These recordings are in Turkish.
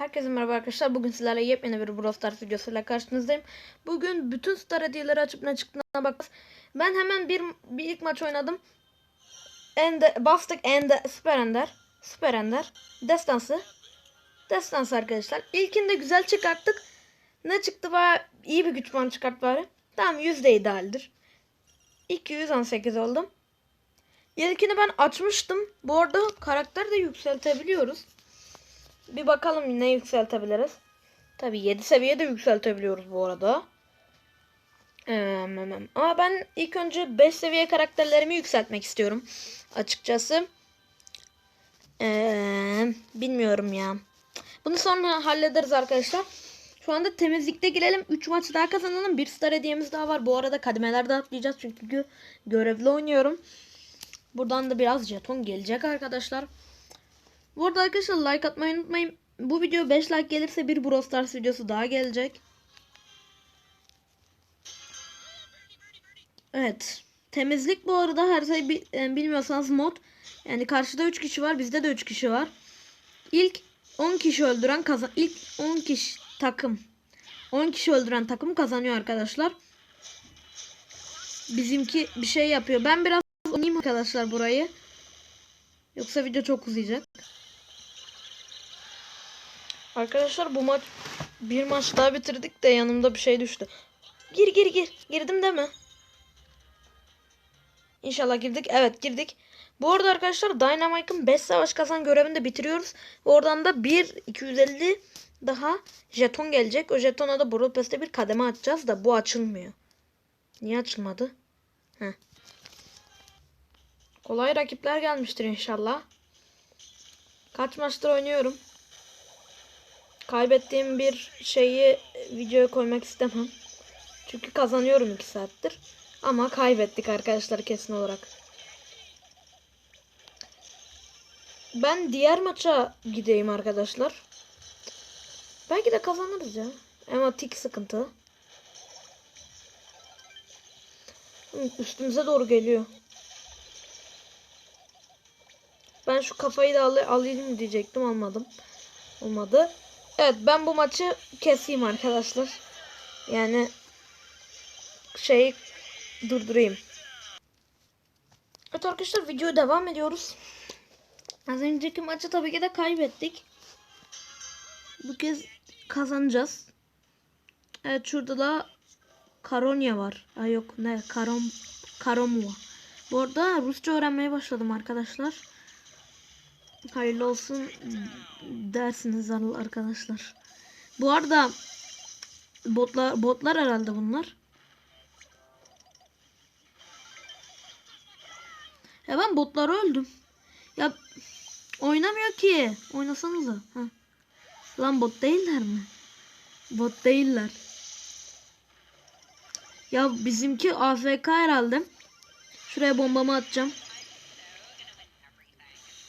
Herkese merhaba arkadaşlar. Bugün sizlerle yepyeni bir Brawl Stars videosuyla karşınızdayım. Bugün bütün star hediyeleri açıp ne çıktığına bakacağız. Ben hemen bir, bir ilk maç oynadım. Ende, bastık Ende, Süper Ender. Süper Ender. Destansı. Destansı arkadaşlar. İlkinde güzel çıkarttık. Ne çıktı baya iyi bir güç puanı çıkart bari. Tamam yüzde idealdir. 218 oldum. İlkini ben açmıştım. Bu arada karakter de yükseltebiliyoruz. Bir bakalım ne yükseltebiliriz. Tabi 7 seviye de yükseltebiliyoruz bu arada. Ama ben ilk önce 5 seviye karakterlerimi yükseltmek istiyorum. Açıkçası. Ee, bilmiyorum ya. Bunu sonra hallederiz arkadaşlar. Şu anda temizlikte girelim. 3 maç daha kazanalım. Bir star hediyemiz daha var. Bu arada kademelerde atlayacağız. Çünkü gö- görevli oynuyorum. Buradan da biraz jeton gelecek arkadaşlar. Bu arada arkadaşlar like atmayı unutmayın. Bu video 5 like gelirse bir Brawl Stars videosu daha gelecek. Evet. Temizlik bu arada her şey bi- bilmiyorsanız mod. Yani karşıda 3 kişi var. Bizde de 3 kişi var. İlk 10 kişi öldüren kazan ilk 10 kişi takım 10 kişi öldüren takım kazanıyor arkadaşlar. Bizimki bir şey yapıyor. Ben biraz oynayayım arkadaşlar burayı. Yoksa video çok uzayacak. Arkadaşlar bu maç bir maç daha bitirdik de yanımda bir şey düştü. Gir gir gir. Girdim değil mi? İnşallah girdik. Evet girdik. Bu arada arkadaşlar Dynamite'ın 5 savaş kazan görevini de bitiriyoruz. Oradan da 1 250 daha jeton gelecek. O jetona da Brawl Pass'te bir kademe atacağız da bu açılmıyor. Niye açılmadı? Heh. Kolay rakipler gelmiştir inşallah. Kaç maçtır oynuyorum. Kaybettiğim bir şeyi videoya koymak istemem. Çünkü kazanıyorum 2 saattir. Ama kaybettik arkadaşlar kesin olarak. Ben diğer maça gideyim arkadaşlar. Belki de kazanırız ya. Ama tik sıkıntı. Üstümüze doğru geliyor. Ben şu kafayı da al alayım diyecektim almadım. Olmadı. Evet ben bu maçı keseyim arkadaşlar. Yani şeyi durdurayım. Evet arkadaşlar videoya devam ediyoruz. Az önceki maçı tabii ki de kaybettik. Bu kez kazanacağız. Evet şurada da Karonya var. Ha yok ne Karom Karomua. Bu arada Rusça öğrenmeye başladım arkadaşlar. Hayırlı olsun dersiniz arkadaşlar. Bu arada botlar botlar herhalde bunlar. Ya ben botları öldüm. Ya oynamıyor ki. Oynasanıza. Ha. Lan bot değiller mi? Bot değiller. Ya bizimki AFK herhalde. Şuraya bombamı atacağım.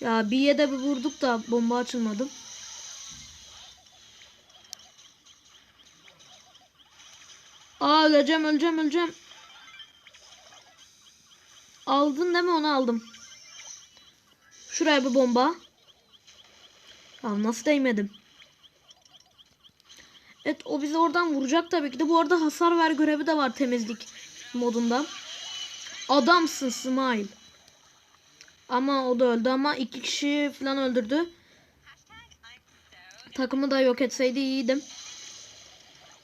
Ya bir yede bir vurduk da bomba açılmadı. Aa öleceğim öleceğim öleceğim. Aldın değil mi onu aldım. Şuraya bir bomba. Ya nasıl değmedim. Evet o bizi oradan vuracak tabii ki de. Bu arada hasar ver görevi de var temizlik modunda. Adamsın Smile. Ama o da öldü ama iki kişi falan öldürdü. Takımı da yok etseydi iyiydim.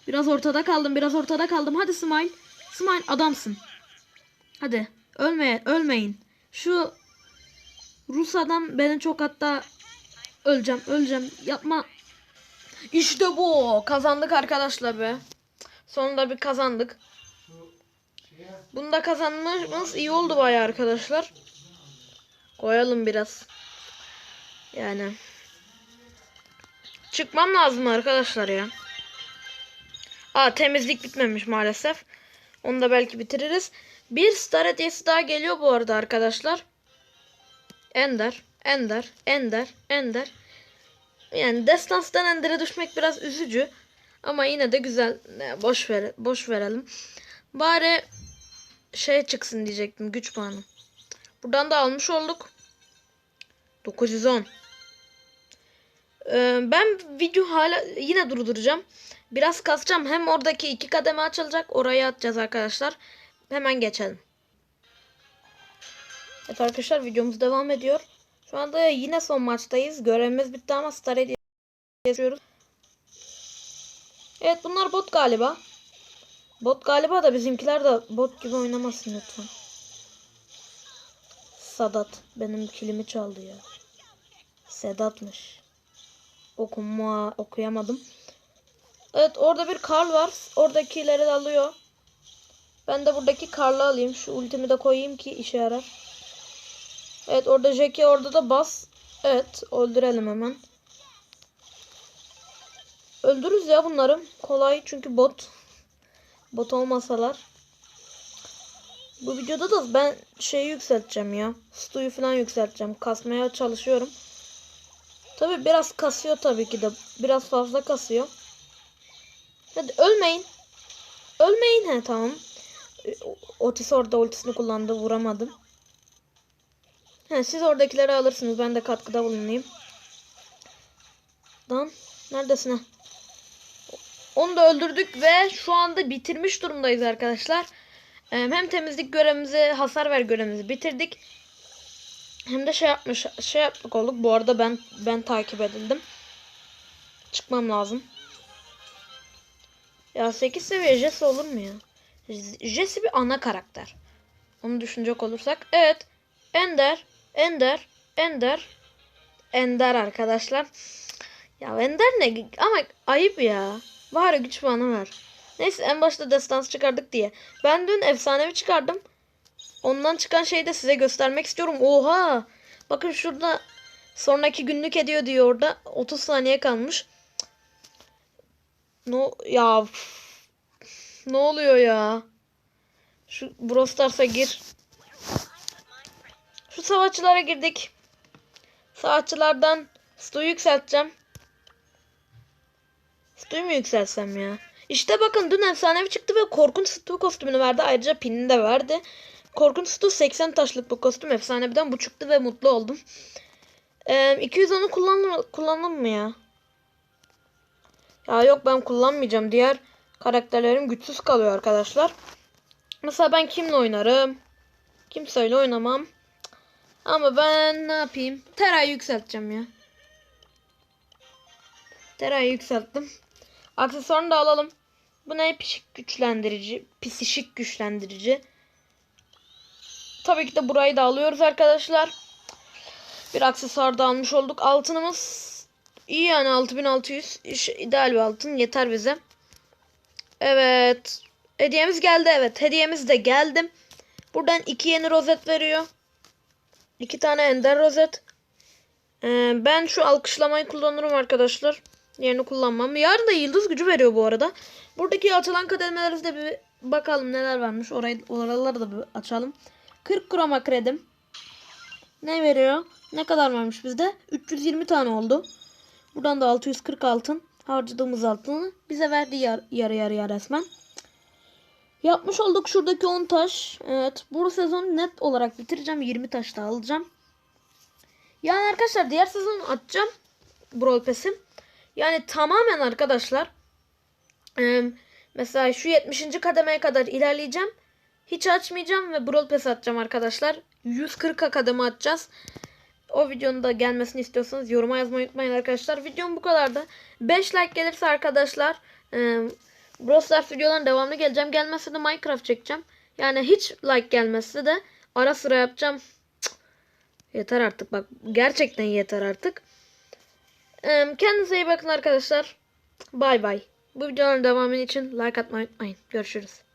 Biraz ortada kaldım. Biraz ortada kaldım. Hadi Smile. Smile adamsın. Hadi. Ölme, ölmeyin. Şu Rus adam beni çok hatta öleceğim, öleceğim. Yapma. İşte bu. Kazandık arkadaşlar be. Sonunda bir kazandık. Bunu da kazanmamız iyi oldu bayağı arkadaşlar. Koyalım biraz. Yani. Çıkmam lazım arkadaşlar ya. Aa temizlik bitmemiş maalesef. Onu da belki bitiririz. Bir star hediyesi daha geliyor bu arada arkadaşlar. Ender, Ender, Ender, Ender. Yani Destans'tan Ender'e düşmek biraz üzücü. Ama yine de güzel. Boş ver, boş verelim. Bari şey çıksın diyecektim güç puanı. Buradan da almış olduk. 910. Ee, ben video hala yine durduracağım. Biraz kasacağım. Hem oradaki iki kademe açılacak. Oraya atacağız arkadaşlar. Hemen geçelim. Evet arkadaşlar videomuz devam ediyor. Şu anda yine son maçtayız. Görevimiz bitti ama Star Hediye yazıyoruz. Evet bunlar bot galiba. Bot galiba da bizimkiler de bot gibi oynamasın lütfen. Sadat benim kilimi çaldı ya. Sedat'mış. Okuma okuyamadım. Evet orada bir Karl var. Oradakileri de alıyor. Ben de buradaki Karl'ı alayım. Şu ultimi de koyayım ki işe yarar. Evet orada Jackie orada da bas. Evet öldürelim hemen. Öldürürüz ya bunları. Kolay çünkü bot. Bot olmasalar. Bu videoda da ben şeyi yükselteceğim ya. Stu'yu falan yükselteceğim. Kasmaya çalışıyorum. Tabi biraz kasıyor tabii ki de. Biraz fazla kasıyor. Hadi ölmeyin. Ölmeyin he tamam. Otis orada ultisini kullandı. Vuramadım. He, siz oradakileri alırsınız. Ben de katkıda bulunayım. Lan neredesin ha? Onu da öldürdük ve şu anda bitirmiş durumdayız arkadaşlar. Ee, Hem temizlik görevimizi, hasar ver görevimizi bitirdik. Hem de şey yapmış, şey yaptık olduk. Bu arada ben ben takip edildim. Çıkmam lazım. Ya 8 seviye Jesse olur mu ya? Jesse bir ana karakter. Onu düşünecek olursak. Evet. Ender. Ender. Ender. Ender arkadaşlar. Ya Ender ne? Ama ayıp ya. Bari güç puanı ver. Neyse en başta destans çıkardık diye. Ben dün efsanevi çıkardım. Ondan çıkan şeyi de size göstermek istiyorum. Oha! Bakın şurada sonraki günlük ediyor diyor orada. 30 saniye kalmış. No ya ne oluyor ya? Şu Brawl gir. Şu savaşçılara girdik. Savaşçılardan Stu'yu yükselteceğim. Stu'yu mu yükseltsem ya? İşte bakın dün efsanevi çıktı ve korkunç Stu kostümünü verdi. Ayrıca pinini de verdi. Korkunç Stu 80 taşlık bu kostüm. Efsaneviden bu çıktı ve mutlu oldum. Ee, 210'u kullandım, kullandım mı ya? Ya yok ben kullanmayacağım. Diğer karakterlerim güçsüz kalıyor arkadaşlar. Mesela ben kimle oynarım? Kimseyle oynamam. Ama ben ne yapayım? Tera'yı yükselteceğim ya. Tera'yı yükselttim. Aksesuarını da alalım. Bu ne? Pişik güçlendirici. Pisişik güçlendirici. Tabii ki de burayı da alıyoruz arkadaşlar. Bir aksesuar da almış olduk. Altınımız iyi yani 6600. İş, ideal bir altın. Yeter bize. Evet. Hediyemiz geldi. Evet. Hediyemiz de geldi. Buradan iki yeni rozet veriyor. İki tane ender rozet. Ee, ben şu alkışlamayı kullanırım arkadaşlar. Yerini kullanmam. Yarın da yıldız gücü veriyor bu arada. Buradaki açılan kademelere de bir bakalım neler varmış. Orayı, oraları da bir açalım. 40 kroma kredim. Ne veriyor? Ne kadar varmış bizde? 320 tane oldu. Buradan da 640 altın. Harcadığımız altını bize verdi yar, yarı yarıya resmen. Yapmış olduk şuradaki 10 taş. Evet. Bu sezon net olarak bitireceğim. 20 taş da alacağım. Yani arkadaşlar diğer sezon atacağım. Brawl Pass'im. Yani tamamen arkadaşlar. e, mesela şu 70. kademeye kadar ilerleyeceğim. Hiç açmayacağım ve Brawl Pass atacağım arkadaşlar. 140'a kademe atacağız. O videonun da gelmesini istiyorsanız yoruma yazmayı unutmayın arkadaşlar. Videom bu kadardı. 5 like gelirse arkadaşlar e, Brawl Stars videoların devamlı geleceğim. Gelmezse de Minecraft çekeceğim. Yani hiç like gelmezse de ara sıra yapacağım. Cık. Yeter artık bak. Gerçekten yeter artık. Kendinize iyi bakın arkadaşlar. Bay bay. Bu videoların devamı için like atmayı unutmayın. Görüşürüz.